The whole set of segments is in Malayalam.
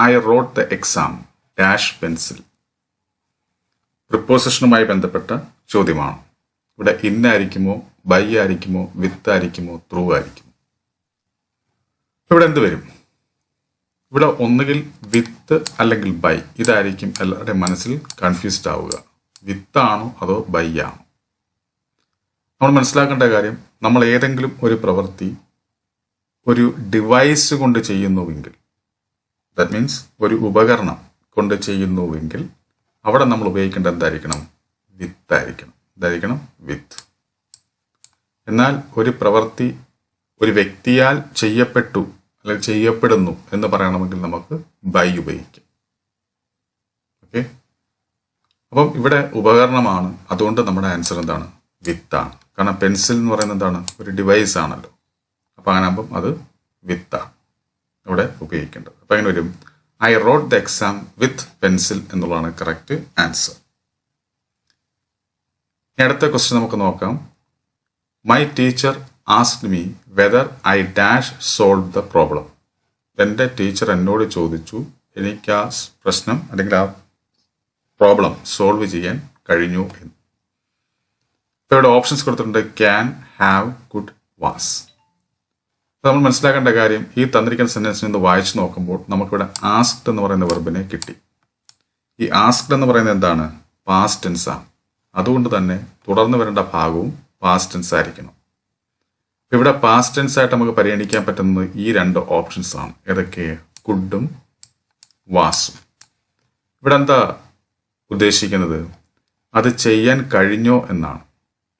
I wrote the exam dash pencil പ്രിപ്പോസിഷനുമായി ബന്ധപ്പെട്ട ചോദ്യമാണ്. ഇവിടെ ഇന്നായിരിക്കുമോ ബൈ ആയിരിക്കുമോ വിത്ത് ആയിരിക്കുമോ ത്രൂ ആയിരിക്കുമോ? ഇവിടെ എന്ത് വരും? ഇവിടെ ഒന്നുകിൽ വിത്ത് അല്ലെങ്കിൽ ബൈ ഇതായിരിക്കും എല്ലാവരുടെയും മനസ്സിൽ കൺഫ്യൂസ്ഡ് ആവുക. വിത്താണോ അതോ ബൈ ആണോ? നമ്മൾ മനസ്സിലാക്കേണ്ട കാര്യം നമ്മൾ ഏതെങ്കിലും ഒരു പ്രവൃത്തി ഒരു ഡിവൈസ് കൊണ്ട് ചെയ്യുന്നുവെങ്കിൽ ദാറ്റ് മീൻസ് ഒരു ഉപകരണം കൊണ്ട് ചെയ്യുന്നുവെങ്കിൽ അവിടെ നമ്മൾ ഉപയോഗിക്കേണ്ട എന്തായിരിക്കണം? വിത്ത് ആയിരിക്കണം. എന്തായിരിക്കണം? വിത്ത് എന്നാൽ ഒരു പ്രവൃത്തി ഒരു വ്യക്തിയാൽ ചെയ്യപ്പെട്ടു അല്ലെങ്കിൽ ചെയ്യപ്പെടുന്നു എന്ന് പറയണമെങ്കിൽ നമുക്ക് ബൈ ഉപയോഗിക്കാം. ഓക്കെ അപ്പം ഇവിടെ ഉപകരണമാണ്. അതുകൊണ്ട് നമ്മുടെ ആൻസർ എന്താണ്? വിത്താണ് കാരണം പെൻസിൽ എന്ന് പറയുന്നത് എന്താണ്? ഒരു ഡിവൈസ് ആണല്ലോ. അപ്പം അങ്ങനെ ആകുമ്പം അത് വിത്താണ് ഇവിടെ ഉപയോഗിക്കേണ്ടത്. അപ്പം അങ്ങനെ വരും. I wrote the exam with pencil എന്നുള്ളതാണ് കറക്റ്റ് ആൻസർ അടുത്ത ക്വസ്റ്റ്യൻ നമുക്ക് നോക്കാം. My teacher asked me whether I dash solve the problem എന്റെ ടീച്ചർ എന്നോട് ചോദിച്ചു എനിക്ക് ആ പ്രശ്നം അല്ലെങ്കിൽ ആ പ്രോബ്ലം സോൾവ് ചെയ്യാൻ കഴിഞ്ഞു എന്ന്. ഇപ്പോൾ ഇവിടെ ഓപ്ഷൻസ് കൊടുത്തിട്ടുണ്ട്. ക്യാൻ ഹാവ് ഗുഡ് വാസ് നമ്മൾ മനസ്സിലാക്കേണ്ട കാര്യം ഈ തന്നിരിക്കുന്ന സെന്റൻസിൽ നിന്ന് വായിച്ചു നോക്കുമ്പോൾ നമുക്കിവിടെ ആസ്ക്ഡ് എന്ന് പറയുന്ന വെർബിനെ കിട്ടി. ഈ ആസ്ക്ഡ് എന്ന് പറയുന്നത് എന്താണ്? പാസ്റ്റ് ടെൻസ് ആണ് അതുകൊണ്ട് തന്നെ തുടർന്ന് വരേണ്ട ഭാഗവും പാസ്റ്റ് ടെൻസ് ആയിരിക്കണം. ഇവിടെ പാസ്റ്റ് ടെൻസ് ആയിട്ട് നമുക്ക് പരിഗണിക്കാൻ പറ്റുന്നത് ഈ രണ്ട് ഓപ്ഷൻസ് ആണ്. ഏതൊക്കെ? കുഡും വാസും ഇവിടെ എന്താ ഉദ്ദേശിക്കുന്നത്? അത് ചെയ്യാൻ കഴിഞ്ഞോ എന്നാണ്.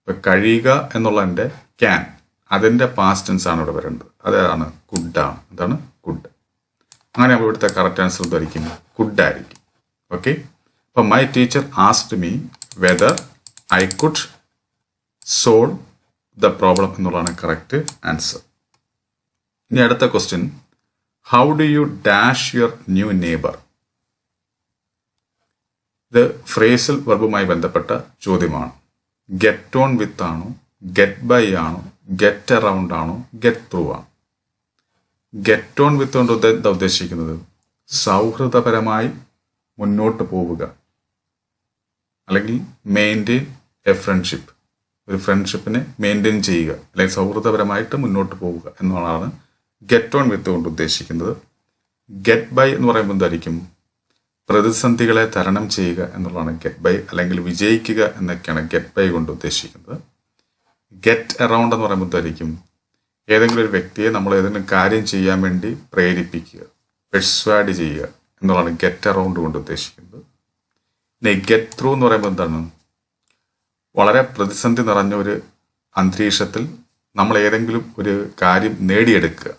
ഇപ്പൊ കഴിയുക എന്നുള്ളതിന്റെ ക്യാൻ അതിന്റെ പാസ്റ്റ് ടെൻസ് ആണ് ഇവിടെ വരേണ്ടത്. അതാണ് കുഡാണ് അതാണ് കുഡ് അങ്ങനെ നമ്മൾ ഇവിടുത്തെ കറക്റ്റ് ആൻസർ ധരിക്കും കുഡായിരിക്കും ഓക്കെ അപ്പം my teacher asked me whether I could solve the problem എന്നുള്ളതാണ് കറക്റ്റ് ആൻസർ ഇനി അടുത്ത question how do you dash your new neighbour ഇത് ഫ്രേസൽ വെർബുമായി ബന്ധപ്പെട്ട ചോദ്യമാണ്. ഗെറ്റ് ഓൺ വിത്ത് ആണോ? ഗെറ്റ് ബൈ ആണോ? ഗെറ്റ് അറൗണ്ട് ആണോ? ഗെറ്റ് ത്രൂ ആണ്? ഗെറ്റ് ഓൺ വിത്ത് കൊണ്ട് എന്താ ഉദ്ദേശിക്കുന്നത്? സൗഹൃദപരമായി മുന്നോട്ട് പോവുക. അല്ലെങ്കിൽ മെയിന്റെയിൻ എ ഫ്രണ്ട്ഷിപ്പ് ഒരു ഫ്രണ്ട്ഷിപ്പിനെ മെയിന്റെയിൻ ചെയ്യുക. അല്ലെങ്കിൽ സൗഹൃദപരമായിട്ട് മുന്നോട്ട് പോവുക എന്നുള്ളതാണ് ഗെറ്റ് ഓൺ വിത്ത് കൊണ്ട് ഉദ്ദേശിക്കുന്നത്. ഗെറ്റ് ബൈ എന്ന് പറയുമ്പോൾ എന്തായിരിക്കും? പ്രതിസന്ധികളെ തരണം ചെയ്യുക എന്നുള്ളതാണ് ഗെറ്റ് ബൈ അല്ലെങ്കിൽ വിജയിക്കുക എന്നൊക്കെയാണ് ഗെറ്റ് ബൈ കൊണ്ട് ഉദ്ദേശിക്കുന്നത്. ഗെറ്റ് അറൗണ്ട് എന്ന് പറയുമ്പോൾ ധരിക്കും ഏതെങ്കിലും ഒരു വ്യക്തിയെ നമ്മൾ ഏതെങ്കിലും കാര്യം ചെയ്യാൻ വേണ്ടി പ്രേരിപ്പിക്കുക പെർസ്വാഡ് ചെയ്യുക എന്നുള്ളതാണ് ഗെറ്റ് അറൗണ്ട് കൊണ്ട് ഉദ്ദേശിക്കുന്നത്. പിന്നെ ഗെറ്റ് ത്രൂ എന്ന് പറയുമ്പോൾ എന്താണ്? വളരെ പ്രതിസന്ധി നിറഞ്ഞ ഒരു അന്തരീക്ഷത്തിൽ നമ്മൾ ഏതെങ്കിലും ഒരു കാര്യം നേടിയെടുക്കുക.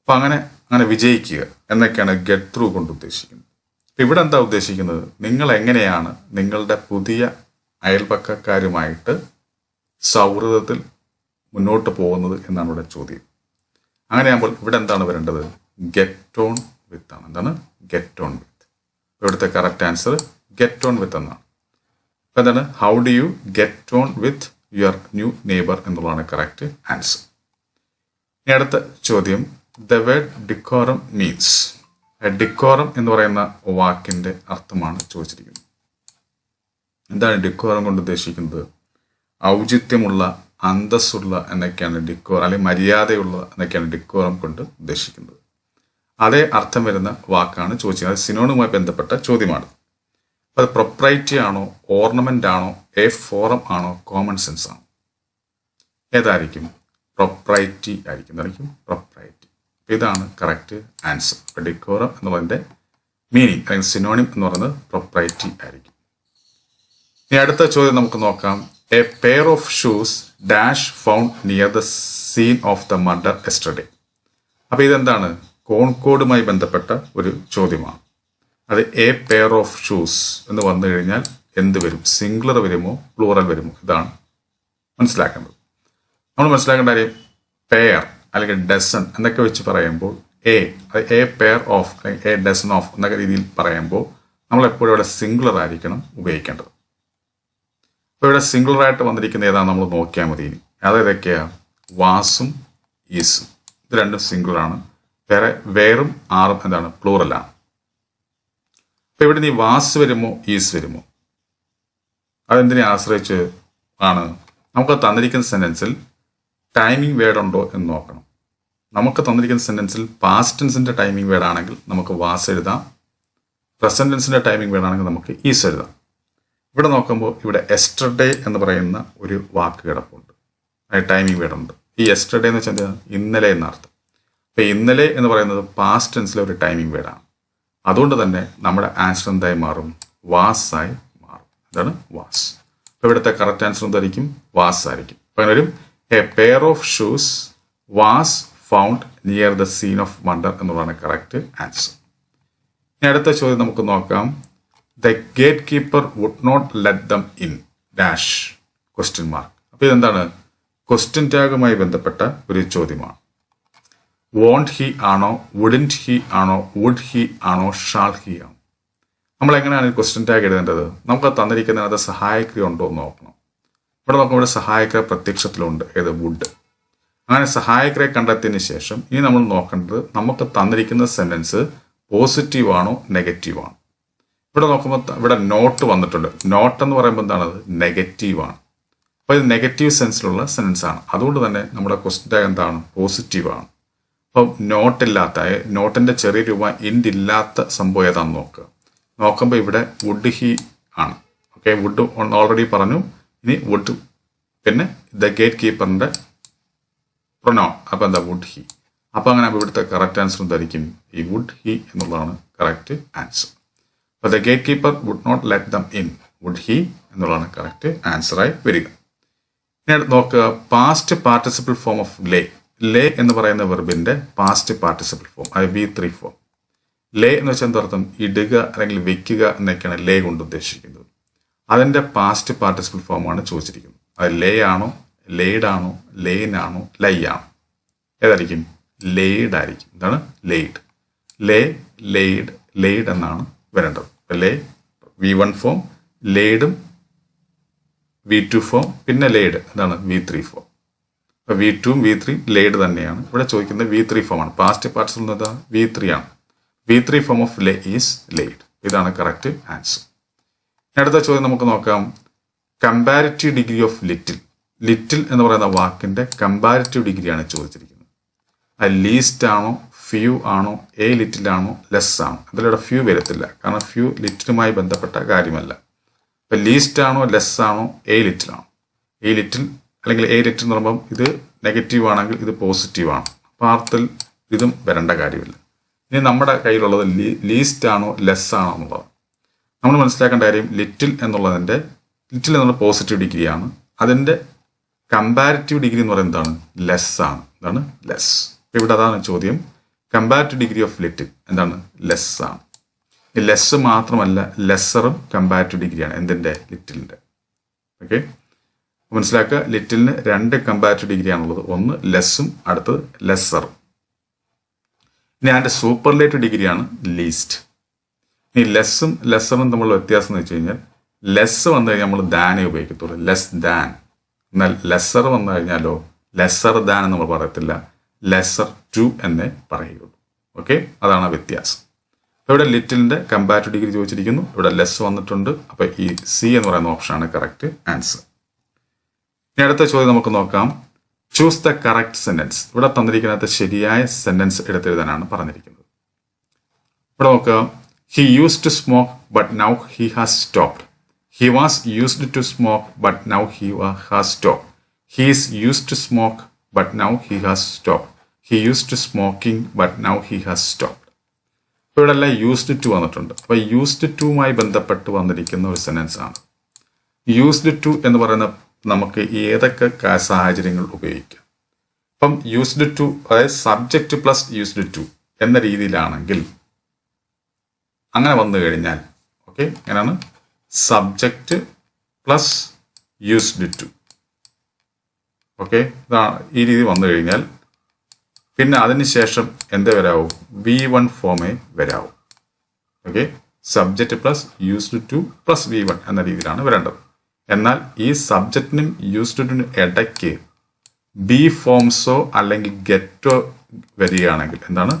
അപ്പം അങ്ങനെ അങ്ങനെ വിജയിക്കുക എന്നൊക്കെയാണ് ഗെറ്റ് ത്രൂ കൊണ്ട് ഉദ്ദേശിക്കുന്നത്. ഇവിടെ എന്താ ഉദ്ദേശിക്കുന്നത്? നിങ്ങൾ എങ്ങനെയാണ് നിങ്ങളുടെ പുതിയ അയൽപക്കക്കാരുമായിട്ട് സൗഹൃദത്തിൽ മുന്നോട്ട് പോകുന്നത് എന്നാണ് ഇവിടെ ചോദ്യം. അങ്ങനെയാകുമ്പോൾ ഇവിടെ എന്താണ് വരേണ്ടത്? ഗെറ്റ് ഓൺ വിത്ത് ആണ്. എന്താണ്? ഗെറ്റ് ഓൺ വിത്ത് ഇവിടുത്തെ correct answer get on with എന്നാണ്. അപ്പം എന്താണ്? How do you get on with your new neighbour എന്നുള്ളതാണ് കറക്റ്റ് ആൻസർ ഇനി അടുത്ത ചോദ്യം. The word decorum means decorum എന്ന് പറയുന്ന വാക്കിന്റെ അർത്ഥമാണ് ചോദിച്ചിരിക്കുന്നത്. എന്താണ് ഡിക്കോറം കൊണ്ട് ഉദ്ദേശിക്കുന്നത്? ഔചിത്യമുള്ള അന്തസ്സുള്ള എന്നൊക്കെയാണ് ഡിക്കോർ അല്ലെങ്കിൽ മര്യാദയുള്ള എന്നൊക്കെയാണ് ഡിക്കോറം കൊണ്ട് ഉദ്ദേശിക്കുന്നത്. അതേ അർത്ഥം വരുന്ന വാക്കാണ് ചോദിച്ചത്. അത് സിനോണുമായി ബന്ധപ്പെട്ട ചോദ്യമാണ്. അത് പ്രൊപ്രൈറ്റി ആണോ ഓർണമെന്റ് ആണോ എ ഫോറം ആണോ കോമൺ സെൻസ് ആണോ? ഏതായിരിക്കും? പ്രൊപ്രൈറ്റി ആയിരിക്കും. എന്തായിരിക്കും? പ്രൊപ്രൈറ്റി ഇതാണ് കറക്റ്റ് ആൻസർ ഡിക്കോറം എന്ന് പറയുന്നതിന്റെ മീനിങ് അല്ലെങ്കിൽ സിനോണിം എന്ന് പറയുന്നത് പ്രൊപ്രൈറ്റി ആയിരിക്കും. ഇനി അടുത്ത ചോദ്യം നമുക്ക് നോക്കാം. A pair of shoes dash found near the scene of the murder yesterday അപ്പൊ ഇതെന്താണ്? കോൺകോഡുമായി ബന്ധപ്പെട്ട ഒരു ചോദ്യമാണ്. അത് എ പെയർ ഓഫ് ഷൂസ് എന്ന് വന്നു കഴിഞ്ഞാൽ എന്ത് വരും? സിംഗുലർ വരുമോ? പ്ലൂറൽ വരുമോ? ഇതാണ് മനസ്സിലാക്കേണ്ടത്. നമ്മൾ മനസ്സിലാക്കേണ്ട കാര്യം പെയർ അല്ലെങ്കിൽ ഡസൺ എന്നൊക്കെ വെച്ച് പറയുമ്പോൾ എ എ പെയർ ഓഫ് അല്ലെങ്കിൽ എ ഡസൺ ഓഫ് എന്നൊക്കെ രീതിയിൽ പറയുമ്പോൾ നമ്മൾ എപ്പോഴും അവിടെ സിംഗുലർ ആയിരിക്കണം ഉപയോഗിക്കേണ്ടത്. അപ്പോൾ ഇവിടെ സിംഗിൾ ആയിട്ട് വന്നിരിക്കുന്ന ഏതാണ് നമ്മൾ നോക്കിയാൽ മതി ഇനി. അതേതൊക്കെയാ വാസും ഈസും. ഇത് രണ്ടും സിംഗിളാണ്. വേറെ വേറും ആറും എന്താണ്? പ്ലൂറലാണ് അപ്പോൾ ഇവിടെ നീ വാസ് വരുമോ ഈസ് വരുമോ? അതെന്തിനെ ആശ്രയിച്ച് ആണ്? നമുക്ക് തന്നിരിക്കുന്ന സെന്റൻസിൽ ടൈമിംഗ് വേർഡ് ഉണ്ടോ എന്ന് നോക്കണം. നമുക്ക് തന്നിരിക്കുന്ന സെന്റൻസിൽ പാസ്റ്റ് ടെൻസിന്റെ ടൈമിംഗ് വേർഡ് ആണെങ്കിൽ നമുക്ക് വാസ് എഴുതാം. പ്രസന്റൻസിന്റെ ടൈമിംഗ് വേർഡ് ആണെങ്കിൽ നമുക്ക് ഈസ് എഴുതാം. ഇവിടെ നോക്കുമ്പോൾ ഇവിടെ എസ്റ്റർഡേ എന്ന് പറയുന്ന ഒരു വാക്ക് കിടപ്പുണ്ട്. ടൈമിംഗ് വീടുണ്ട്. ഈ എസ്റ്റർഡേ എന്ന് വെച്ചാൽ എന്താ? ഇന്നലെ എന്നർത്ഥം. അപ്പൊ ഇന്നലെ എന്ന് പറയുന്നത് പാസ്റ്റ് ടെൻസിലെ ഒരു ടൈമിംഗ് വേർഡാണ് അതുകൊണ്ട് തന്നെ നമ്മുടെ ആൻസർ എന്തായി മാറും? വാസായി മാറും. അതാണ് വാസ് അപ്പൊ ഇവിടുത്തെ കറക്റ്റ് ആൻസർ എന്തായിരിക്കും? വാസ് ആയിരിക്കും. അപ്പൊ അങ്ങനെ വരും. A pair of shoes was found near the scene of wonder എന്നുള്ളതാണ് കറക്റ്റ് ആൻസർ ഇനി അടുത്ത ചോദ്യം നമുക്ക് നോക്കാം. The gatekeeper would not let them in dash question mark അപ്പൊ ഇതെന്താണ്? ക്വസ്റ്റ്യൻ ടാഗുമായി ബന്ധപ്പെട്ട ഒരു ചോദ്യമാണ്. വോണ്ട് ഹി ആണോ വുഡന്റ് ഹി ആണോ വുഡ് ഹി ആണോ ഷാൾ ഹി ആണോ? നമ്മൾ എങ്ങനെയാണ് ക്വസ്റ്റ്യൻ ടാഗ് എഴുതേണ്ടത് നമുക്ക് തന്നിരിക്കുന്നതിനകത്ത് സഹായക്രിയ ഉണ്ടോ എന്ന് നോക്കണം. ഇവിടെ നോക്കുമ്പോൾ ഇവിടെ സഹായക്രിയ പ്രത്യക്ഷത്തിലുണ്ട്. ഏത്? വുഡ് അങ്ങനെ സഹായക്രിയ കണ്ടെത്തിയതിന് ശേഷം ഇനി നമ്മൾ നോക്കേണ്ടത് നമുക്ക് തന്നിരിക്കുന്ന സെന്റൻസ് പോസിറ്റീവാണോ നെഗറ്റീവാണോ ഇവിടെ നോക്കുമ്പോൾ ഇവിടെ നോട്ട് വന്നിട്ടുണ്ട്. നോട്ട് എന്ന് പറയുമ്പോൾ എന്താണത്? നെഗറ്റീവ് ആണ്. അപ്പോൾ ഇത് നെഗറ്റീവ് സെൻസിലുള്ള സെൻസ് ആണ്. അതുകൊണ്ട് തന്നെ നമ്മുടെ ക്വസ്റ്റ്യൻ എന്താണ്? പോസിറ്റീവ് ആണ്. അപ്പം നോട്ടില്ലാത്ത നോട്ടിന്റെ ചെറിയ രൂപ ഇൻഡ് ഇല്ലാത്ത സംഭവം ഏതാണെന്ന് നോക്കുക നോക്കുമ്പോൾ ഇവിടെ വുഡ് ഹി ആണ്. ഓക്കെ വുഡ് ഓൾറെഡി പറഞ്ഞു. ഇനി വുഡ് പിന്നെ ദ ഗേറ്റ് കീപ്പറിന്റെ പ്രൊനോ അപ്പൊ എന്താ? വുഡ് ഹി അപ്പൊ അങ്ങനെ ഇവിടുത്തെ കറക്റ്റ് ആൻസർ എന്തായിരിക്കും? ഈ വുഡ് ഹി എന്നുള്ളതാണ് കറക്റ്റ് ആൻസർ അപ്പൊ the gate keeper would not let them in would he എന്നുള്ളതാണ് കറക്റ്റ് ആൻസറായി വരിക. ഇനി നോക്കുക past participle form of lay lay എന്ന് പറയുന്ന വെർബിന്റെ പാസ്റ്റ് പാർട്ടിസിപ്പിൾ ഫോം അത് ബി ത്രീ ഫോം ലേ എന്ന് വെച്ചാൽ എന്തർത്ഥം ഇടുക അല്ലെങ്കിൽ വെക്കുക എന്നൊക്കെയാണ് ലേ കൊണ്ട് ഉദ്ദേശിക്കുന്നത്. അതിന്റെ പാസ്റ്റ് പാർട്ടിസിപ്പിൾ ഫോമാണ് ചോദിച്ചിരിക്കുന്നത്. അത് ലേ ആണോ? ലേഡ് ആണോ? ആണോ? ലൈ ആണോ? ഏതായിരിക്കും? ലേഡ് ആയിരിക്കും. എന്താണ്? ലേഡ് ലേ ലേഡ് ലേഡ് എന്നാണ് വരേണ്ടത്. ലേ വി വൺ ഫോം ലേഡും വി ടു ഫോം പിന്നെ ലേഡ് അതാണ് വി ത്രീ ഫോം അപ്പോൾ വി ടുവും വി ത്രീ ലേഡ് തന്നെയാണ്. ഇവിടെ ചോദിക്കുന്നത് വി ത്രീ ഫോം ആണ്. പാസ്റ്റ് പാർട്സ് എന്താ വി ത്രീ ആണ്. V three form of lay is laid ഇതാണ് കറക്റ്റ് ആൻസർ അടുത്ത ചോദ്യം നമുക്ക് നോക്കാം. Comparative degree of little little എന്ന് പറയുന്ന വാക്കിന്റെ കമ്പാരിറ്റീവ് ഡിഗ്രിയാണ് ചോദിച്ചിരിക്കുന്നത്. അത് ലീസ്റ്റ് ആണോ ഫ്യൂ ആണോ എ ലിറ്റിൽ ആണോ ലെസ് ആണോ? അതിലൂടെ ഫ്യൂ വരത്തില്ല. കാരണം ഫ്യൂ ലിറ്റിലുമായി ബന്ധപ്പെട്ട കാര്യമല്ല. ഇപ്പൊ ലീസ്റ്റ് ആണോ ലെസ് ആണോ എ ലിറ്റിൽ ആണോ? എ ലിറ്റിൽ അല്ലെങ്കിൽ എ ലിറ്റിൽ എന്ന് പറയുമ്പം ഇത് നെഗറ്റീവ് ആണെങ്കിൽ ഇത് പോസിറ്റീവ് ആണ്. അപ്പോൾ അർത്ഥത്തിൽ ഇതും വരേണ്ട കാര്യമില്ല. ഇനി നമ്മുടെ കയ്യിലുള്ളത് ലീസ്റ്റ് ആണോ ലെസ് ആണോ എന്നുള്ളത്. നമ്മൾ മനസ്സിലാക്കേണ്ട കാര്യം ലിറ്റിൽ എന്നുള്ളതിന്റെ ലിറ്റിൽ എന്നുള്ള പോസിറ്റീവ് ഡിഗ്രിയാണ് അതിന്റെ കമ്പാരിറ്റീവ് ഡിഗ്രി എന്ന് പറയുന്നത് എന്താണ്? ലെസ് ആണ്. എന്താണ്? ലെസ് ഇവിടെ അതാണ് ചോദ്യം. കമ്പാരിറ്റീവ് ഡിഗ്രി ഓഫ് ലിറ്റ് എന്താണ്? ലെസ് ആണ്. ലെസ് മാത്രമല്ല ലെസ്സറും കമ്പാരിറ്റീവ് ഡിഗ്രിയാണ് എന്തിന്റെ ലിറ്റിലിന്റെ ഓക്കെ മനസ്സിലാക്കുക? ലിറ്റിലിന് രണ്ട് കമ്പാരിറ്റീവ് ഡിഗ്രിയാണുള്ളത് ഒന്ന് ലെസ്സും അടുത്തത് ലെസ്സറും ഇനി അതിന്റെ സൂപ്പർലേറ്റീവ് ഡിഗ്രിയാണ് ലീസ്റ്റ് ഇനി ലെസ്സും ലെസ്സറും തമ്മിലുള്ള വ്യത്യാസം എന്ന് വെച്ച് കഴിഞ്ഞാൽ ലെസ് വന്നു കഴിഞ്ഞാൽ നമ്മൾ ദാനെ ഉപയോഗിക്കത്തുള്ളൂ. ലെസ് ദാൻ എന്നാൽ ലെസ്സർ വന്നു കഴിഞ്ഞാലോ ലെസ്സർ ദാൻ എന്ന് നമ്മൾ പറയത്തില്ല. ലെസ്സർ ടു എന്നേ പറയുള്ളൂ ഓക്കെ അതാണ് വ്യത്യാസം. ഇവിടെ ലിറ്റിലിന്റെ കമ്പാരിറ്റീവ് ഡിഗ്രി ചോദിച്ചിരിക്കുന്നു. ഇവിടെ ലെസ് വന്നിട്ടുണ്ട്. അപ്പൊ ഈ സി എന്ന് പറയുന്ന ഓപ്ഷനാണ് കറക്റ്റ് ആൻസർ ഇനി അടുത്ത ചോദ്യം നമുക്ക് നോക്കാം. ചൂസ് ദ കറക്റ്റ് സെന്റൻസ് ഇവിടെ തന്നിരിക്കുന്നത് ശരിയായ സെന്റൻസ് എടുത്തെഴുതാനാണ് പറഞ്ഞിരിക്കുന്നത്. ഇവിടെ നോക്കുക he use to smoke but now he has stopped he was used to smoke but now he has stop he is use to smoke but now he has stopped. He used to smoking but now he has stopped. ഇപ്പോൾ ഇവിടെ എല്ലാം യൂസ്ഡ് ടു വന്നിട്ടുണ്ട് അപ്പോൾ യൂസ്ഡ് ടുമായി ബന്ധപ്പെട്ട് വന്നിരിക്കുന്ന ഒരു സെന്റൻസ് ആണ്. യൂസ്ഡ് ടു എന്ന് പറയുന്ന നമുക്ക് ഏതൊക്കെ സാഹചര്യങ്ങൾ ഉപയോഗിക്കാം. അപ്പം യൂസ്ഡ് ടു അതായത് സബ്ജക്റ്റ് പ്ലസ് യൂസ്ഡ് ടു എന്ന രീതിയിലാണെങ്കിൽ അങ്ങനെ വന്നു കഴിഞ്ഞാൽ ഓക്കെ എങ്ങനെയാണ്? Subject plus used to okay? ഈ രീതി വന്നു കഴിഞ്ഞാൽ പിന്നെ അതിനുശേഷം എന്ത് വരാവും? വി വൺ ഫോമേ വരാവും. Okay? Subject plus used to plus V one എന്ന രീതിയിലാണ് വരേണ്ടത്. എന്നാൽ ഈ സബ്ജക്റ്റിനും യൂസ്ഡ് ടുനും ഇടയ്ക്ക് ബി ഫോംസോ അല്ലെങ്കിൽ ഗെറ്റോ വരികയാണെങ്കിൽ എന്താണ്?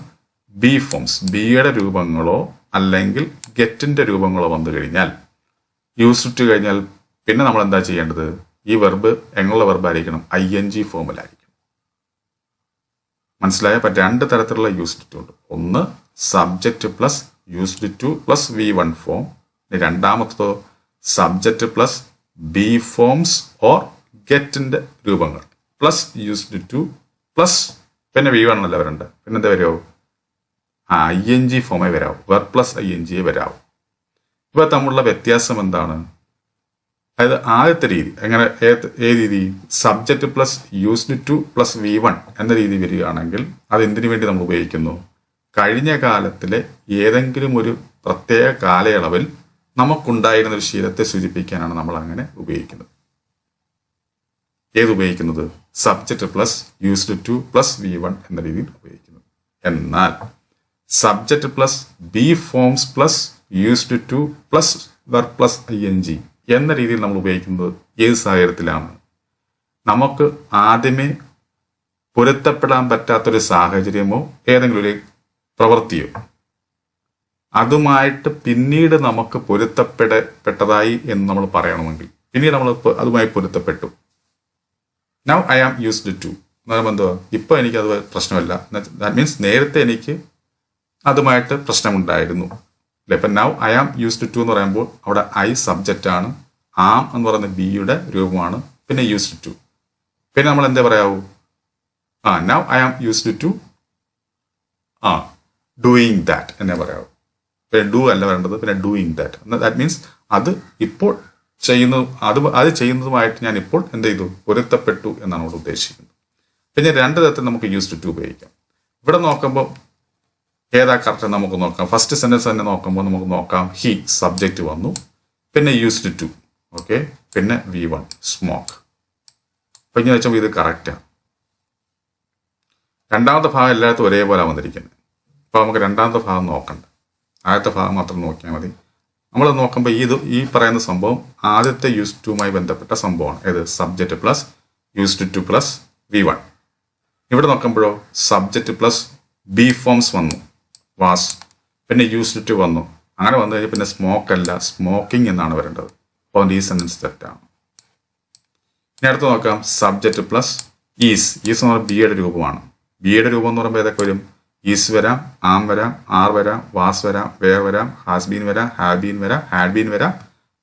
ബി ഫോംസ് ബിയുടെ രൂപങ്ങളോ അല്ലെങ്കിൽ ഗെറ്റിന്റെ രൂപങ്ങളോ വന്നു കഴിഞ്ഞാൽ യൂസ്ഡ് ടു കഴിഞ്ഞാൽ പിന്നെ നമ്മൾ എന്താ ചെയ്യേണ്ടത്? ഈ വെർബ് എങ്ങനെയുള്ള വെർബായിരിക്കണം ഐ എൻ ജി ഫോമിലായിരിക്കും മനസ്സിലായ? അപ്പം രണ്ട് തരത്തിലുള്ള യൂസ്ഡ് ടു ഉണ്ട്. ഒന്ന് subject plus used to plus V one form രണ്ടാമത്തതോ subject plus be forms or ഗെറ്റിന്റെ രൂപങ്ങൾ. പ്ലസ് യൂസ്ഡ് ടു പ്ലസ് പിന്നെ വി വൺ അല്ല വരണ്ട പിന്നെ എന്താ വരുമോ ആ ഐ എൻ ജി ഫോമേ വരാവൂ. വെർ പ്ലസ് ഐ എൻ ജിയെ വരാവൂ. ഇവ തമ്മിലുള്ള വ്യത്യാസം എന്താണ്? അതായത് ആദ്യത്തെ രീതി എങ്ങനെ ഏത് രീതി? Subject plus used to plus V one എന്ന രീതി വരികയാണെങ്കിൽ അത് എന്തിനു വേണ്ടി നമ്മൾ ഉപയോഗിക്കുന്നു? കഴിഞ്ഞ കാലത്തിലെ ഏതെങ്കിലും ഒരു പ്രത്യേക കാലയളവിൽ നമുക്കുണ്ടായിരുന്ന ഒരു ശീലത്തെ സൂചിപ്പിക്കാനാണ് നമ്മൾ അങ്ങനെ ഉപയോഗിക്കുന്നത്. ഏത് ഉപയോഗിക്കുന്നത്? Subject plus used to plus V one എന്ന രീതിയിൽ ഉപയോഗിക്കുന്നത് എന്നാൽ subject plus B forms plus used to plus verb plus I N G എന്ന രീതിയിൽ നമ്മൾ ഉപയോഗിക്കുന്നത് ഏത് സാഹചര്യത്തിലാണ് നമുക്ക് ആദ്യമേ പൊരുത്തപ്പെടാൻ പറ്റാത്തൊരു സാഹചര്യമോ ഏതെങ്കിലും ഒരു പ്രവൃത്തിയോ. അതുമായിട്ട് പിന്നീട് നമുക്ക് പൊരുത്തപ്പെടപ്പെട്ടതായി എന്ന് നമ്മൾ പറയണമെങ്കിൽ. പിന്നീട് നമ്മൾ അതുമായി പൊരുത്തപ്പെട്ടു. Now I am used to എന്ന് പറയുമ്പോൾ എന്തുവാ? ഇപ്പൊ എനിക്ക് അത് പ്രശ്നമല്ല. ദാറ്റ് മീൻസ് നേരത്തെ എനിക്ക് അതുമായിട്ട് പ്രശ്നമുണ്ടായിരുന്നു. അല്ലെ? ഇപ്പൊ now I am used to എന്ന് പറയുമ്പോൾ അവിടെ ഐ സബ്ജക്റ്റ് ആണ്. ആം എന്ന് പറയുന്ന ബിയുടെ രൂപമാണ്. പിന്നെ യൂസ്ഡ് ടു പിന്നെ നമ്മൾ എന്താ പറയാവൂ? ആ now I am used to ah doing that എന്നേ പറയാവൂ. പിന്നെ ഡു അല്ല വേണ്ടത് പിന്നെ ഡൂയിങ് ദാറ്റ് ദാറ്റ് മീൻസ് അത് ഇപ്പോൾ ചെയ്യുന്നത് അത് അത് ചെയ്യുന്നതുമായിട്ട് ഞാൻ ഇപ്പോൾ എന്ത് ചെയ്തു? പൊരുത്തപ്പെട്ടു എന്നാണ് ഇവിടെ ഉദ്ദേശിക്കുന്നത്. പിന്നെ രണ്ട് തരത്തിൽ നമുക്ക് യൂസ്ഡ് ടു ഉപയോഗിക്കാം. ഇവിടെ നോക്കുമ്പോൾ ഏതാ കറക്റ്റ് നമുക്ക് നോക്കാം. ഫസ്റ്റ് സെന്റൻസ് തന്നെ നോക്കുമ്പോൾ നമുക്ക് നോക്കാം. ഹി സബ്ജക്റ്റ് വന്നു. പിന്നെ യൂസ്ഡ് ടു ഓക്കെ പിന്നെ വി വൺ സ്മോക്ക് അപ്പൊ ഇങ്ങനെ വെച്ചാൽ ഇത് കറക്റ്റാണ് രണ്ടാമത്തെ ഭാഗം എല്ലായിടത്തും ഒരേപോലെ വന്നിരിക്കുന്നത് അപ്പോൾ നമുക്ക് രണ്ടാമത്തെ ഭാഗം നോക്കണ്ട. ആദ്യത്തെ ഭാഗം മാത്രം നോക്കിയാൽ മതി. നമ്മൾ നോക്കുമ്പോൾ ഈ ഈ പറയുന്ന സംഭവം ആദ്യത്തെ യൂസ് ടുമായി ബന്ധപ്പെട്ട സംഭവമാണ്. ഏത്? Subject plus used to plus V one ഇവിടെ നോക്കുമ്പോഴോ സബ്ജക്റ്റ് പ്ലസ് ബി ഫോംസ് വന്നു. വാസ് പിന്നെ യൂസ്ഡ് ടു വന്നു. അങ്ങനെ വന്നു കഴിഞ്ഞാൽ പിന്നെ സ്മോക്ക് അല്ല സ്മോക്കിംഗ് എന്നാണ് വരേണ്ടത്. അപ്പോൾ ഈ സെന്റൻസ് തെറ്റാണ് ഇനി അടുത്ത് നോക്കാം സബ്ജക്റ്റ് പ്ലസ് ഈസ് ഈസ് എന്ന് പറയുമ്പോൾ ബിയുടെ രൂപമാണ്. ബിയുടെ രൂപം എന്ന് പറയുമ്പോൾ ഏതൊക്കെ വരും? ഈസ് വരാം ആം വരാം ആർ വരാം വാസ് വരാം വേർ വരാം ഹാസ്ബീൻ വരാം ഹാബീൻ വരാം ഹാഡ്ബീൻ വരാം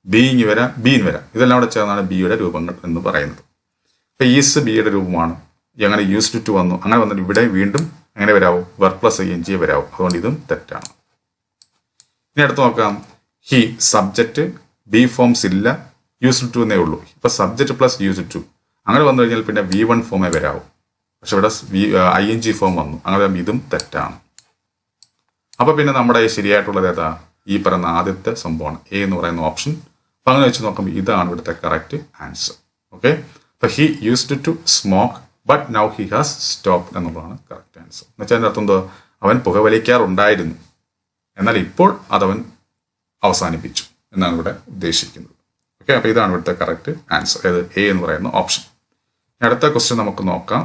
ബീയിങ് വരാം ബീൻ വരാം. ഇതെല്ലാം കൂടെ ചേർന്നാണ് ബിയുടെ രൂപങ്ങൾ എന്ന് പറയുന്നത്. അപ്പോൾ ഈസ് ബിയുടെ രൂപമാണ്. അങ്ങനെ യൂസ്ഡ് ടു വന്നു. അങ്ങനെ വന്നിട്ട് ഇവിടെ വീണ്ടും എങ്ങനെ വരാവും? Work plus I N G വരാവും. അതുകൊണ്ട് ഇതും തെറ്റാണ്. ഇനി അടുത്ത് നോക്കാം. ഹി സബ്ജക്റ്റ് ബി ഫോംസ് ഇല്ല യൂസ് ടു എന്നേ ഉള്ളൂ. ഇപ്പൊ സബ്ജക്റ്റ് പ്ലസ് യൂസ് ടു അങ്ങനെ വന്നു കഴിഞ്ഞാൽ പിന്നെ വി വൺ ഫോമേ വരാവും. പക്ഷെ ഇവിടെ V I N G form വന്നു. അങ്ങനെ ഇതും തെറ്റാണ്. അപ്പൊ പിന്നെ നമ്മുടെ ശരിയായിട്ടുള്ളത് ഏതാ? ഈ പറയുന്ന ആദ്യത്തെ സംഭവമാണ്. എ എന്ന് പറയുന്ന ഓപ്ഷൻ അപ്പൊ അങ്ങനെ വെച്ച് നോക്കുമ്പോൾ ഇതാണ് ഇവിടുത്തെ കറക്റ്റ് ആൻസർ ഓക്കെ അപ്പൊ he used to smoke but now he has stop എന്നുള്ളതാണ് കറക്റ്റ് ആൻസർ എന്ന് വെച്ചാൽ അതിന്റെ അർത്ഥം എന്തോ അവൻ പുകവലിക്കാറുണ്ടായിരുന്നു എന്നാൽ ഇപ്പോൾ അതവൻ അവസാനിപ്പിച്ചു എന്നാണ് ഇവിടെ ഉദ്ദേശിക്കുന്നത്. ഓക്കെ അപ്പോൾ ഇതാണ് ഇവിടുത്തെ കറക്റ്റ് ആൻസർ അതായത് എ എന്ന് പറയുന്ന ഓപ്ഷൻ അടുത്ത ക്വസ്റ്റ്യൻ നമുക്ക് നോക്കാം.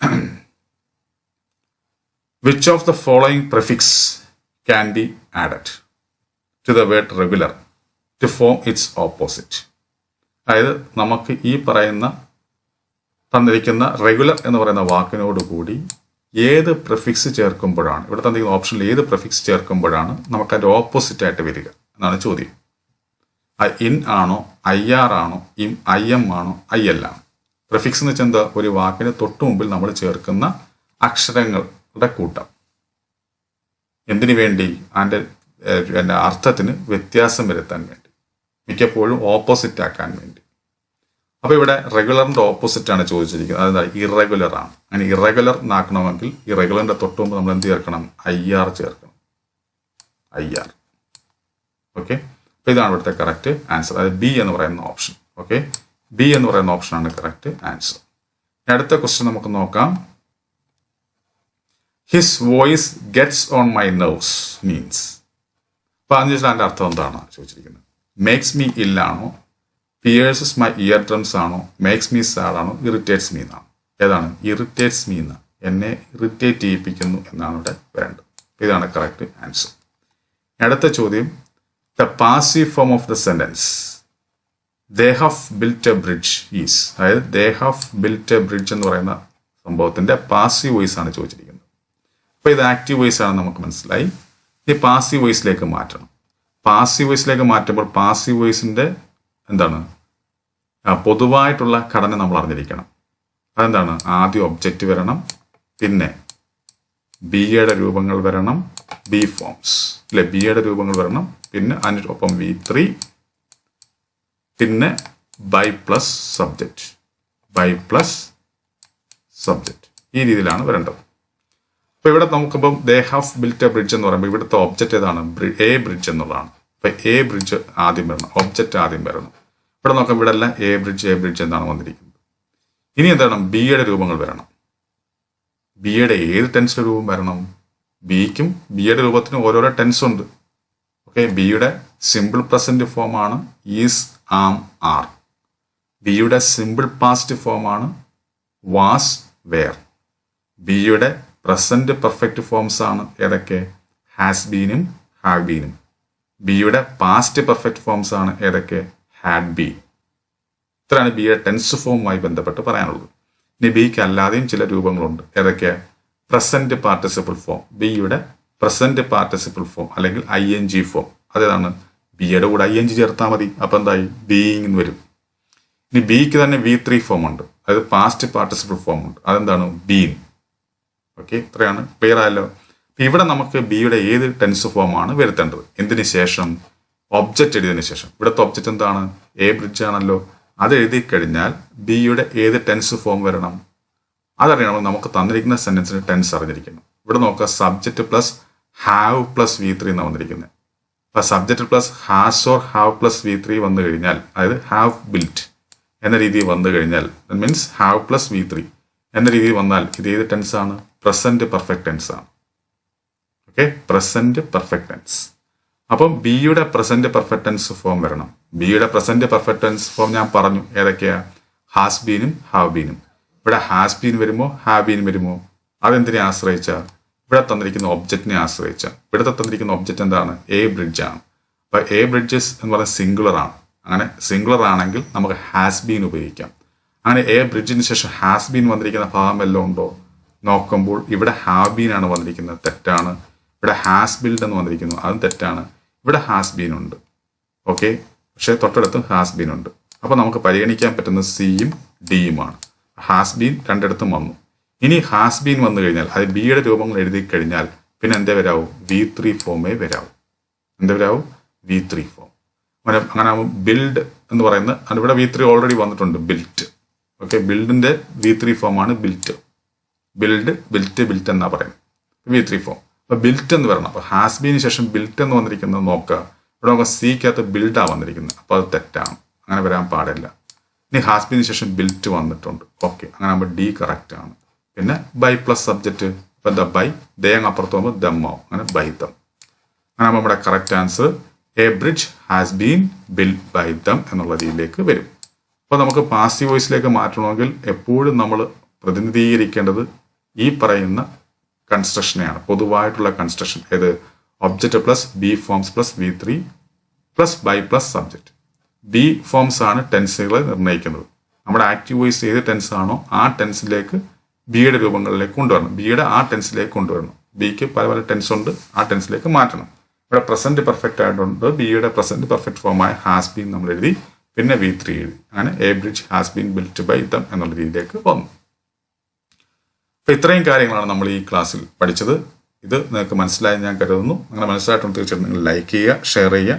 Which of the following prefix can be added to the word regular to form its opposite? അതായത് നമുക്ക് ഈ പറയുന്ന തന്നിരിക്കുന്ന റെഗുലർ എന്ന് പറയുന്ന വാക്കിനോട് കൂടി ഏത് പ്രിഫിക്സ് ചേർക്കുമ്പോഴാണ് ഇവിടെ തന്നിരിക്കുന്ന ഓപ്ഷനിൽ ഏത് പ്രിഫിക്സ് ചേർക്കുമ്പോഴാണ് നമുക്ക് അതിന്റെ ഓപ്പോസിറ്റ് ആയിട്ട് വരിക എന്നാണ് ചോദ്യം ഇൻ ആണോ ഐ ആർ ആണോ ഇം ഐ എം ആണോ ഐ എൽ ആണോ പ്രിഫിക്സ് എന്ന് വെച്ചാൽ എന്താ? ഒരു വാക്കിന് തൊട്ടു മുമ്പിൽ നമ്മൾ ചേർക്കുന്ന അക്ഷരങ്ങളുടെ കൂട്ടം. എന്തിനു വേണ്ടി? അതിന്റെ എന്റെ അർത്ഥത്തിന് വ്യത്യാസം വരുത്താൻ വേണ്ടി. മിക്കപ്പോഴും ഓപ്പോസിറ്റ് ആക്കാൻ വേണ്ടി. അപ്പോൾ ഇവിടെ റെഗുലറിന്റെ ഓപ്പോസിറ്റ് ആണ് ചോദിച്ചിരിക്കുന്നത്. അതെന്താ? ഇറഗുലർ ആണ്. അങ്ങനെ ഇറഗുലർ എന്നാക്കണമെങ്കിൽ ഇറഗുലറിന്റെ തൊട്ട് മുമ്പ് നമ്മൾ എന്ത് ചേർക്കണം? ഐ ആർ ചേർക്കണം. ഐ ആർ ഓക്കെ അപ്പോൾ ഇതാണ് ഇവിടുത്തെ കറക്റ്റ് ആൻസർ അതായത് ബി എന്ന് പറയുന്ന ഓപ്ഷൻ ഓക്കെ ബി എന്ന് പറയുന്ന ഓപ്ഷനാണ് കറക്റ്റ് ആൻസർ അടുത്ത ക്വസ്റ്റ്യൻ നമുക്ക് നോക്കാം. His voice gets on my nerves means അപ്പോൾ അതിന് ചോദിച്ചാൽ അതിന്റെ അർത്ഥം എന്താണ്? ചോദിച്ചിരിക്കുന്നത്. മേക്സ് മീ ഇല്ലാണോ പിയേഴ്സസ് മൈ ഇയർ ഡ്രംസ് ആണോ? മേക്സ് മീ സാഡ് ആണോ? ഇറിറ്റേറ്റ്സ് മീ എന്നാണ്. ഏതാണ്? ഇറിറ്റേറ്റ്സ് മീ എന്ന് എന്നെ ഇറിറ്റേറ്റ് ചെയ്യിപ്പിക്കുന്നു എന്നാണ് ഇവിടെ വരേണ്ടത്. ഇതാണ് കറക്റ്റ് ആൻസർ അടുത്ത ചോദ്യം. The passive form of the sentence they have built a bridge is അതായത് they have built a bridge എന്ന് പറയുന്ന സംഭവത്തിന്റെ പാസീവ് വോയിസ് ആണ് ചോദിച്ചിരിക്കുന്നത്. അപ്പോൾ ഇത് ആക്റ്റീവ് വോയിസ് ആണ് നമുക്ക് മനസ്സിലായി. ഇനി പാസീവ് വോയിസിലേക്ക് മാറ്റണം. പാസീവ് വോയിസിലേക്ക് മാറ്റുമ്പോൾ പാസീവ് വോയിസിന്റെ എന്താണ്? പൊതുവായിട്ടുള്ള ഘടന നമ്മൾ അറിഞ്ഞിരിക്കണം. അതെന്താണ്? ആദ്യം ഒബ്ജക്റ്റ് വരണം പിന്നെ ബി എയുടെ രൂപങ്ങൾ വരണം ബി ഫോംസ് അല്ലെ ബി എയുടെ രൂപങ്ങൾ വരണം പിന്നെ അതിനൊപ്പം വി ത്രീ പിന്നെ by plus subject by plus subject ഈ രീതിയിലാണ് വരേണ്ടത്. അപ്പോൾ ഇവിടെ നമുക്കിപ്പം they have built a bridge എന്ന് പറയുമ്പോൾ ഇവിടുത്തെ ഒബ്ജക്റ്റ് ഏതാണ്? എ ബ്രിഡ്ജ് എന്നുള്ളതാണ്. അപ്പൊ എ ബ്രിഡ്ജ് ആദ്യം വരണം. ഒബ്ജക്റ്റ് ആദ്യം വരണം. ഇവിടെ നോക്കാം ഇവിടെ എല്ലാം എ ബ്രിഡ്ജ് എ ബ്രിഡ്ജ് എന്നാണ് വന്നിരിക്കുന്നത്. ഇനി എന്താണ്? ബിയുടെ രൂപങ്ങൾ വരണം. ബിയുടെ ഏത് ടെൻസ് രൂപം വരണം? ബിക്കും ബിയുടെ രൂപത്തിനും ഓരോരോ ടെൻസ് ഉണ്ട്. ഓക്കെ ബിയുടെ സിമ്പിൾ പ്രസന്റ് ഫോമാണ് ഈസ് ആം ആർ. ബിയുടെ സിമ്പിൾ പാസ്റ്റ് ഫോം ആണ് വാസ് വെയർ ബിയുടെ പ്രസന്റ് പെർഫെക്റ്റ് ഫോംസ് ആണ് ഏതൊക്കെ? ഹാസ് ബീനും ഹാവ് ബീനും ബിയുടെ പാസ്റ്റ് പെർഫെക്റ്റ് ഫോംസ് ആണ് ഏതൊക്കെ? ഹാഡ് ബി ഇത്രയാണ് ബിയുടെ ടെൻസ് ഫോമുമായി ബന്ധപ്പെട്ട് പറയാനുള്ളത്. ഇനി ബിക്ക് അല്ലാതെയും ചില രൂപങ്ങളുണ്ട്. ഏതൊക്കെ? പ്രസന്റ് പാർട്ടിസിപ്പിൾ ഫോം ബിയുടെ പ്രസന്റ് പാർട്ടിസിപ്പിൾ ഫോം അല്ലെങ്കിൽ ഐ എൻ ജി ഫോം അതേതാണ്? ബിയുടെ കൂടെ ഐ എൻ ജി ചേർത്താൽ മതി. അപ്പം എന്തായി? ബീയിങ് എന്ന് വരും. ഇനി ബിക്ക് തന്നെ വി ത്രീ ഫോം ഉണ്ട്. അതായത് പാസ്റ്റ് പാർട്ടിസിപ്പിൾ ഫോം ഉണ്ട്. അതെന്താണ്? ബീൻ ഓക്കെ ഇത്രയാണ്. ക്ലിയർ ആയല്ലോ? ഇവിടെ നമുക്ക് ബിയുടെ ഏത് ടെൻസ് ഫോമാണ് വരുത്തേണ്ടത്? എന്തിനു ശേഷം? ഒബ്ജക്റ്റ് എഴുതിയതിനു ശേഷം. ഇവിടുത്തെ ഒബ്ജക്റ്റ് എന്താണ്? എ ബ്രിഡ്ജ് ആണല്ലോ. അത് എഴുതി കഴിഞ്ഞാൽ ബിയുടെ ഏത് ടെൻസ് ഫോം വരണം? അതറിയണമെങ്കിൽ നമുക്ക് തന്നിരിക്കുന്ന സെന്റൻസിന് ടെൻസ് അറിഞ്ഞിരിക്കണം. ഇവിടെ നോക്കുക. Subject plus have plus V three എന്നാണ് വന്നിരിക്കുന്നത്. അപ്പൊ subject plus has or have plus V three വന്നു കഴിഞ്ഞാൽ അതായത് ഹാവ് ബിൽറ്റ് എന്ന രീതിയിൽ വന്നു കഴിഞ്ഞാൽ means have plus V three എന്ന രീതിയിൽ വന്നാൽ ഇത് ഏത് ടെൻസ് ആണ്? പ്രസന്റ് പെർഫെക്റ്റ് ടെൻസ് ആണ്. ഓക്കെ പ്രസന്റ് പെർഫെക്റ്റ് ടെൻസ് അപ്പം ബിയുടെ പ്രസന്റ് പെർഫെക്റ്റ് ടെൻസ് ഫോം വരണം. ബിയുടെ പ്രസന്റ് പെർഫെക്റ്റ് ടെൻസ് ഫോം ഞാൻ പറഞ്ഞു ഏതൊക്കെയാ? ഹാസ് ബീനും ഹാവ് ബീനും ഇവിടെ ഹാസ് ബീൻ വരുമോ? ഹാവ് ബീൻ വരുമോ? അതെന്തിനെ ആശ്രയിച്ച? ഇവിടെ തന്നിരിക്കുന്ന ഒബ്ജക്റ്റിനെ ആശ്രയിച്ച ഇവിടുത്തെ തന്നിരിക്കുന്ന ഒബ്ജക്റ്റ് എന്താണ്? എ ബ്രിഡ്ജ് ആണ്. അപ്പൊ എ ബ്രിഡ്ജസ് എന്ന് പറയുന്നത് സിംഗുലർ ആണ്. അങ്ങനെ സിംഗുലർ ആണെങ്കിൽ നമുക്ക് ഹാസ് ബീൻ ഉപയോഗിക്കാം. അങ്ങനെ എ ബ്രിഡ്ജിന് ശേഷം ഹാസ് ബീൻ വന്നിരിക്കുന്ന ഭാഗം വല്ലതും ഉണ്ടോ? നോക്കുമ്പോൾ ഇവിടെ ഹാവ് ബീൻ ആണ് വന്നിരിക്കുന്നത്. തെറ്റാണ്. ഇവിടെ ഹാസ് ബിൽഡ് എന്ന് വന്നിരിക്കുന്നു. അതും തെറ്റാണ്. ഇവിടെ ഹാസ് ബീൻ ഉണ്ട്. ഓക്കെ പക്ഷേ തൊട്ടടുത്തും ഹാസ് ബീൻ ഉണ്ട്. അപ്പൊ നമുക്ക് പരിഗണിക്കാൻ പറ്റുന്നത് സിയും ഡിയുമാണ് ഹാസ് ബീൻ രണ്ടിടത്തും വന്നു. ഇനി ഹാസ് ബീൻ വന്നു കഴിഞ്ഞാൽ അത് ബിയുടെ രൂപങ്ങൾ എഴുതി കഴിഞ്ഞാൽ പിന്നെ എന്താ വരാവും? V three ഫോമേ വരാവും. എന്താ വരാവും? വി ത്രീ ഫോം അങ്ങനെ അങ്ങനെ ബിൽഡ് എന്ന് പറയുന്നത് അത് ഇവിടെ വി ത്രീ ഓൾറെഡി വന്നിട്ടുണ്ട് ബിൽറ്റ് ഓക്കെ ബിൽഡിന്റെ വി ത്രീ ഫോമാണ് ബിൽറ്റ് ബിൽഡ് ബിൽറ്റ് ബിൽറ്റ് എന്നാ പറയുന്നത്. വി ത്രീ ഫോം അപ്പൊ ബിൽറ്റ് എന്ന് പറയണം അപ്പോൾ ഹാസ് ബീന് ശേഷം ബിൽറ്റ് എന്ന് വന്നിരിക്കുന്നത് നോക്കുക. ഇവിടെ നമുക്ക് സിക്കകത്ത് ബിൽഡാ വന്നിരിക്കുന്നത്. അപ്പോൾ അത് തെറ്റാണ്. അങ്ങനെ വരാൻ പാടില്ല. ഇനി ഹാസ് ബീന് ശേഷം ബിൽറ്റ് വന്നിട്ടുണ്ട്. ഓക്കെ അങ്ങനെ ആകുമ്പോൾ ഡി കറക്റ്റ് ആണ്. പിന്നെ ബൈ പ്ലസ് സബ്ജക്റ്റ് ഇപ്പൊ ദ ബൈ ദേ അങ്ങ് അപ്പുറത്ത് പോകുമ്പോൾ ദമ്മാവും അങ്ങനെ ബൈദം അങ്ങനെ ആകുമ്പോൾ നമ്മുടെ correct answer a bridge has been build by them എന്നുള്ള രീതിയിലേക്ക് വരും. അപ്പോൾ നമുക്ക് പാസീവ് വോയിസിലേക്ക് മാറ്റണമെങ്കിൽ എപ്പോഴും നമ്മൾ പ്രതിനിധീകരിക്കേണ്ടത് ഈ പറയുന്ന കൺസ്ട്രക്ഷനെയാണ് പൊതുവായിട്ടുള്ള കൺസ്ട്രക്ഷൻ ഏത്? Object plus B forms plus V three plus by plus subject B forms ആണ് ടെൻസുകളെ നിർണയിക്കുന്നത്. നമ്മുടെ ആക്റ്റീവ് വോയിസ് ഏത് ടെൻസ് ആണോ ആ ടെൻസിലേക്ക് ബിയുടെ രൂപങ്ങളിലേക്ക് കൊണ്ടുവരണം. ബിയുടെ ആ ടെൻസിലേക്ക് കൊണ്ടുവരണം. ബിക്ക് പല പല ടെൻസ് ഉണ്ട്. ആ ടെൻസിലേക്ക് മാറ്റണം. ഇവിടെ പ്രസന്റ് പെർഫെക്റ്റ് ആയിട്ടുണ്ട് ബിയുടെ പ്രസന്റ് പെർഫെക്റ്റ് ഫോമായ ഹാസ് ബീൻ നമ്മൾ എഴുതി. പിന്നെ വി ത്രീ എഴുതി. അങ്ങനെ a bridge has been built by them എന്നുള്ള രീതിയിലേക്ക് വന്നു. അപ്പൊ ഇത്രയും കാര്യങ്ങളാണ് നമ്മൾ ഈ ക്ലാസ്സിൽ പഠിച്ചത്. ഇത് നിങ്ങൾക്ക് മനസ്സിലായി ഞാൻ കരുതുന്നു. അങ്ങനെ മനസ്സിലായിട്ടുണ്ട് തീർച്ചയായിട്ടും നിങ്ങൾ ലൈക്ക് ചെയ്യുക ഷെയർ ചെയ്യുക.